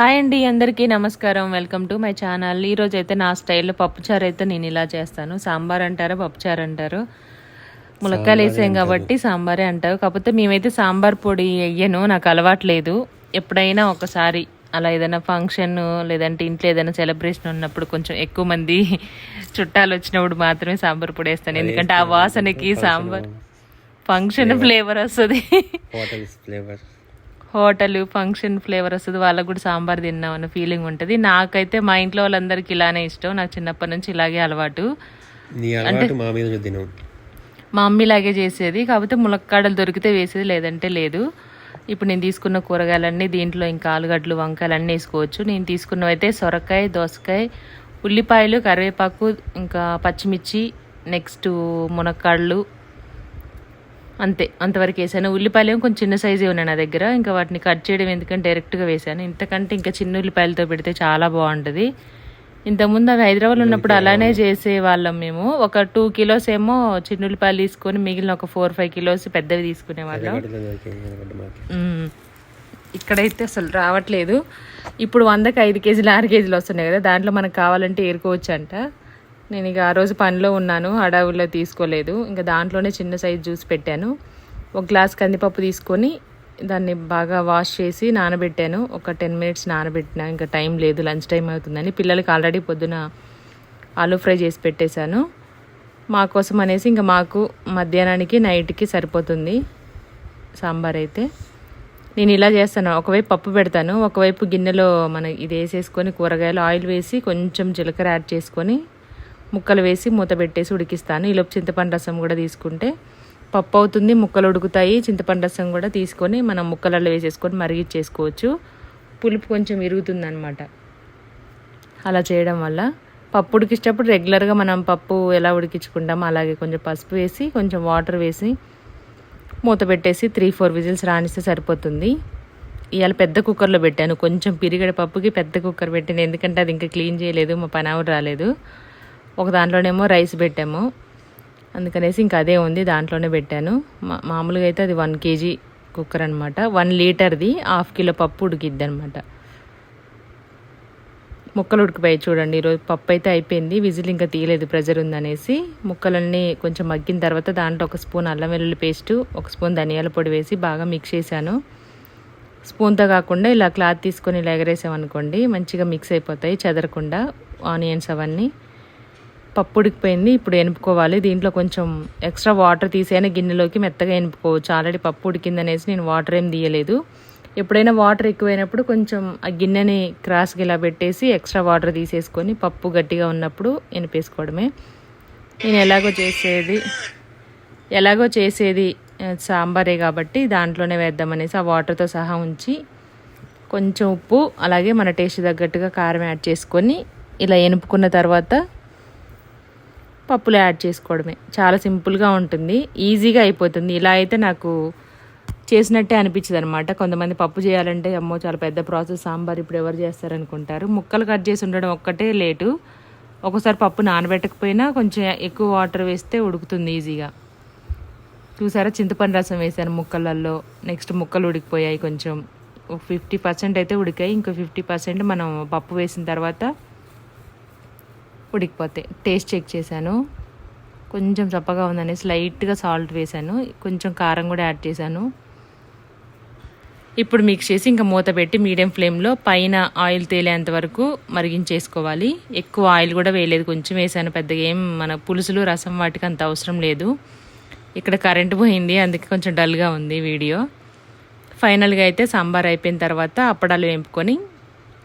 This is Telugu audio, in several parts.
హాయ్ అండి అందరికీ నమస్కారం. Welcome to my channel. ఈరోజు అయితే నా స్టైల్లో పప్పుచారు అయితే నేను ఇలా చేస్తాను. సాంబార్ అంటారు పప్పుచారు అంటారు? ములక్కాయలు వేసాం కాబట్టి సాంబారే అంటారు. కాకపోతే మేమైతే సాంబార్ పొడి వేయను నాకు అలవాట్లేదు ఎప్పుడైనా ఒకసారి అలా ఏదైనా ఫంక్షన్ లేదంటే ఇంట్లో ఏదైనా సెలబ్రేషన్ ఉన్నప్పుడు కొంచెం ఎక్కువ మంది చుట్టాలు వచ్చినప్పుడు మాత్రమే సాంబార్ పొడి వేస్తాను. ఎందుకంటే ఆ వాసనకి సాంబార్ ఫంక్షన్ ఫ్లేవర్. వస్తుంది. ఫ్లేవర్ హోటల్ ఫంక్షన్ ఫ్లేవర్ వస్తుంది వాళ్ళకు కూడా సాంబార్ తిన్నాం అన్న ఫీలింగ్ ఉంటుంది. నాకైతే మా ఇంట్లో వాళ్ళందరికీ ఇలానే ఇష్టం. నాకు చిన్నప్పటి నుంచి ఇలాగే అలవాటు. అలవాటు మా మీద రుద్దినాం మా అమ్మ ఇలాగే చేసేది. కాకపోతే ములక్కాడలు దొరికితే వేసేది లేదంటే లేదు. ఇప్పుడు నేను తీసుకున్న కూరగాయలన్నీ దీంట్లో ఇంకా ఆలుగడ్డలు వంకాయలు అన్నీ వేసుకోవచ్చు. నేను తీసుకున్నవైతే సొరకాయ దోసకాయ ఉల్లిపాయలు కరివేపాకు ఇంకా పచ్చిమిర్చి నెక్స్ట్ మునక్కాడలు అంతే అంతవరకు వేసాను. ఉల్లిపాయలు ఏమో కొంచెం చిన్న సైజే ఉన్నాయి నా దగ్గర. ఇంకా వాటిని కట్ చేయడం ఎందుకంటే డైరెక్ట్గా వేసాను. ఇంతకంటే ఇంకా చిన్న ఉల్లిపాయలతో పెడితే చాలా బాగుంటుంది. ఇంతకుముందు అవి హైదరాబాద్లో ఉన్నప్పుడు అలానే చేసే వాళ్ళం మేము. ఒక టూ కిలోస్ ఏమో చిన్న ఉల్లిపాయలు తీసుకొని మిగిలిన ఒక ఫోర్ ఫైవ్ కిలోస్ పెద్దవి తీసుకునే వాళ్ళం. ఎర్రగడ్డలో దొరికాయి ఎర్రగడ్డ మాకు. మ్మ్. ఇక్కడైతే అసలు రావట్లేదు. ఇప్పుడు వందకి ఐదు కేజీలు ఆరు కేజీలు వస్తున్నాయి కదా. దాంట్లో మనకు కావాలంటే ఏరుకోవచ్చు అంట నేను ఇక ఆ రోజు పనిలో ఉన్నాను అడవుల్లో తీసుకోలేదు. ఇంకా దాంట్లోనే చిన్న సైజు జ్యూస్ పెట్టాను. ఒక గ్లాస్ కందిపప్పు తీసుకొని దాన్ని బాగా వాష్ చేసి నానబెట్టాను. ఒక టెన్ మినిట్స్ నానబెట్టిన ఇంకా టైం లేదు లంచ్ టైం అవుతుందని. పిల్లలకి ఆల్రెడీ పొద్దున ఆలూ ఫ్రై చేసి పెట్టేశాను. మా కోసం అనేసి ఇంకా మాకు మధ్యాహ్నానికి నైట్కి సరిపోతుంది సాంబార్ అయితే. నేను ఇలా చేస్తాను. ఒకవైపు పప్పు పెడతాను ఒకవైపు గిన్నెలో మన ఇది వేసేసుకొని కూరగాయలు ఆయిల్ వేసి కొంచెం జీలకర్ర యాడ్ చేసుకొని ముక్కలు వేసి మూత పెట్టేసి ఉడికిస్తాను. ఈలోపు చింతపండు రసం కూడా తీసుకుంటే పప్పు అవుతుంది. ముక్కలు ఉడుకుతాయి. చింతపండు రసం కూడా తీసుకొని మనం ముక్కలలో వేసేసుకొని మరిగిచ్చేసుకోవచ్చు పులుపు కొంచెం ఇరుగుతుంది అనమాట అలా చేయడం వల్ల పప్పు ఉడికించేటప్పుడు రెగ్యులర్గా మనం పప్పు ఎలా ఉడికించుకుంటామో అలాగే కొంచెం పసుపు వేసి కొంచెం వాటర్ వేసి మూత పెట్టేసి త్రీ ఫోర్ విజిల్స్ రానిస్తే సరిపోతుంది. ఇవాళ పెద్ద కుక్కర్లో పెట్టాను. కొంచెం పిరిగడ పప్పుకి పెద్ద కుక్కర్ పెట్టాను ఎందుకంటే అది ఇంకా క్లీన్ చేయలేదు. మా పని రాలేదు. ఒక దాంట్లోనేమో రైస్ పెట్టాము. అందుకనేసి ఇంకా అదే ఉంది దాంట్లోనే పెట్టాను. మా- మామూలుగా అయితే అది వన్ కేజీ కుక్కర్ అనమాట వన్ లీటర్ది హాఫ్ కిలో పప్పు ఉడికిద్ది అనమాట ముక్కలు ఉడికిపోయాయి చూడండి ఈరోజు పప్పు అయితే అయిపోయింది విజిల్ ఇంకా తీయలేదు ప్రెజర్ ఉందనేసి. ముక్కలన్నీ కొంచెం మగ్గిన తర్వాత దాంట్లో ఒక స్పూన్ అల్లం వెల్లుల్లి పేస్టు ఒక స్పూన్ ధనియాల పొడి వేసి బాగా మిక్స్ చేశాను. స్పూన్తో కాకుండా ఇలా క్లాత్ తీసుకొని ఇలా ఎగరేసామనుకోండి మంచిగా మిక్స్ అయిపోతాయి చెదరకుండా ఆనియన్స్ అవన్నీ. పప్పు ఉడికిపోయింది ఇప్పుడు ఎనుపుకోవాలి. దీంట్లో కొంచెం ఎక్స్ట్రా వాటర్ తీసేయని గిన్నెలోకి మెత్తగా ఎనుపుకోవచ్చు. ఆల్రెడీ పప్పు ఉడికిందనేసి నేను వాటర్ ఏం తీయలేదు. ఎప్పుడైనా వాటర్ ఎక్కువైనప్పుడు కొంచెం ఆ గిన్నెని క్రాస్కి ఇలా పెట్టేసి ఎక్స్ట్రా వాటర్ తీసేసుకొని పప్పు గట్టిగా ఉన్నప్పుడు ఎనిపేసుకోవడమే. నేను ఎలాగో చేసేది ఎలాగో చేసేది సాంబారే కాబట్టి దాంట్లోనే వేద్దామనేసి ఆ వాటర్తో సహా ఉంచి కొంచెం ఉప్పు అలాగే మన టేస్ట్ తగ్గట్టుగా కారం యాడ్ చేసుకొని ఇలా ఎనుపుకున్న తర్వాత పప్పులు యాడ్ చేసుకోవడమే. చాలా సింపుల్గా ఉంటుంది. ఈజీగా అయిపోతుంది. ఇలా అయితే నాకు చేసినట్టే అనిపించింది అనమాట కొంతమంది పప్పు చేయాలంటే అమ్మో చాలా పెద్ద ప్రాసెస్. సాంబార్ ఇప్పుడు ఎవరు చేస్తారనుకుంటారు. ముక్కలు కట్ చేసి ఉండడం ఒక్కటే లేటు. ఒకసారి పప్పు నానబెట్టకపోయినా కొంచెం ఎక్కువ వాటర్ వేస్తే ఉడుకుతుంది ఈజీగా. చూసారా? చింతపండు రసం వేసాను ముక్కలలో నెక్స్ట్ ముక్కలు ఉడికిపోయాయి కొంచెం. ఫిఫ్టీ పర్సెంట్ అయితే ఉడికాయి. ఇంకో ఫిఫ్టీ పర్సెంట్ మనం పప్పు వేసిన తర్వాత ఉడికిపోతాయి టేస్ట్ చెక్ చేశాను. కొంచెం చప్పగా ఉందనేసి లైట్గా సాల్ట్ వేశాను. కొంచెం కారం కూడా యాడ్ చేశాను. ఇప్పుడు మిక్స్ చేసి ఇంకా మూత పెట్టి మీడియం ఫ్లేమ్లో పైన ఆయిల్ తేలేంత వరకు మరిగించేసుకోవాలి. ఎక్కువ ఆయిల్ కూడా వేయలేదు. కొంచెం వేసాను పెద్దగా ఏం మన పులుసులు రసం వాటికి అంత అవసరం లేదు. ఇక్కడ కరెంట్ పోయింది. అందుకే కొంచెం డల్గా ఉంది వీడియో. ఫైనల్గా అయితే సాంబార్ అయిపోయిన తర్వాత అప్పడాలు వేపుకొని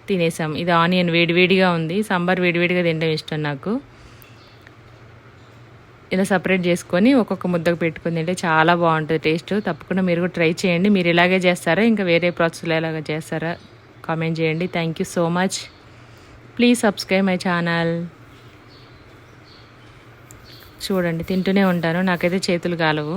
తినేసాం. ఇది ఆనియన్ వేడివేడిగా ఉంది. సాంబార్ వేడివేడిగా తినడం ఇష్టం నాకు. ఇలా సపరేట్ చేసుకొని ఒక్కొక్క ముద్దకు పెట్టుకుని తింటే చాలా బాగుంటుంది టేస్ట్ తప్పకుండా మీరు కూడా ట్రై చేయండి. మీరు ఇలాగే చేస్తారా? ఇంకా వేరే ప్రాసెస్లో ఇలాగ చేస్తారా? కామెంట్ చేయండి. Thank you so much please subscribe my channel చూడండి తింటూనే ఉంటాను. నాకైతే చేతులు కాలవు.